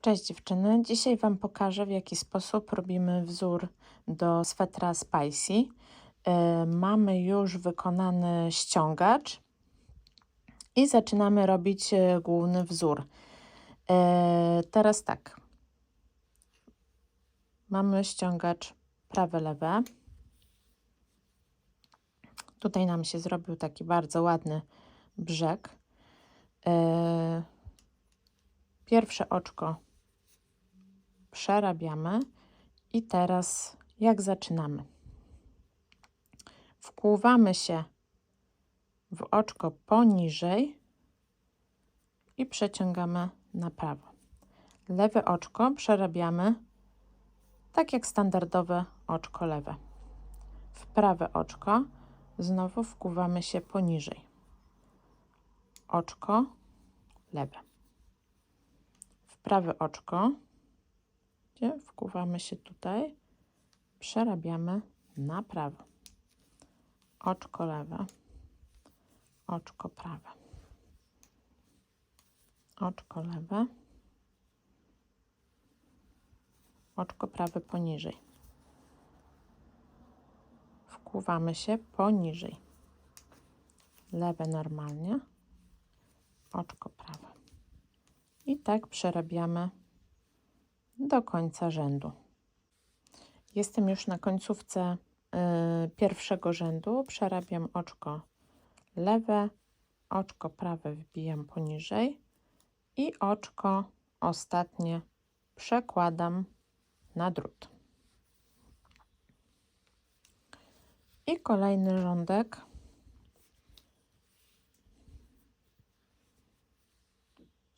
Cześć dziewczyny, dzisiaj Wam pokażę w jaki sposób robimy wzór do swetra Spicy. Yy, mamy już wykonany ściągacz i zaczynamy robić yy, główny wzór. Yy, teraz tak, mamy ściągacz prawe, lewe. Tutaj nam się zrobił taki bardzo ładny brzeg. Pierwsze oczko przerabiamy i teraz jak zaczynamy? Wkłuwamy się w oczko poniżej i przeciągamy na prawo. Lewe oczko przerabiamy tak jak standardowe oczko lewe. W prawe oczko znowu wkuwamy się poniżej. Oczko lewe w prawe oczko, gdzie wkuwamy się tutaj, przerabiamy na prawo. Oczko lewe, oczko prawe, oczko lewe, oczko prawe poniżej. Wkuwamy się poniżej. Lewe normalnie, oczko prawe. I tak przerabiamy do końca rzędu. Jestem już na końcówce y, pierwszego rzędu. Przerabiam oczko lewe, oczko prawe wbijam poniżej i oczko ostatnie przekładam na drut. I kolejny rządek.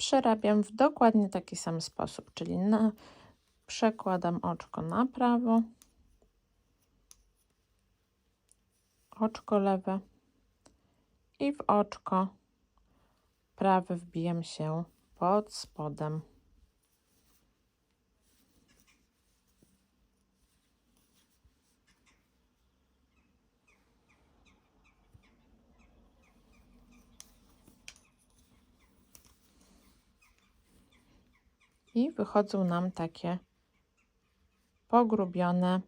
Przerabiam w dokładnie taki sam sposób, czyli na, przekładam oczko na prawo, oczko lewe i w oczko prawe wbijam się pod spodem. I wychodzą nam takie pogrubione,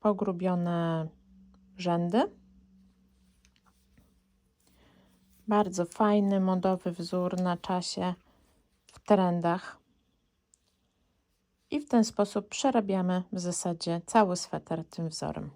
pogrubione rzędy. Bardzo fajny, modowy wzór na czasie, w trendach. I w ten sposób przerabiamy w zasadzie cały sweter tym wzorem.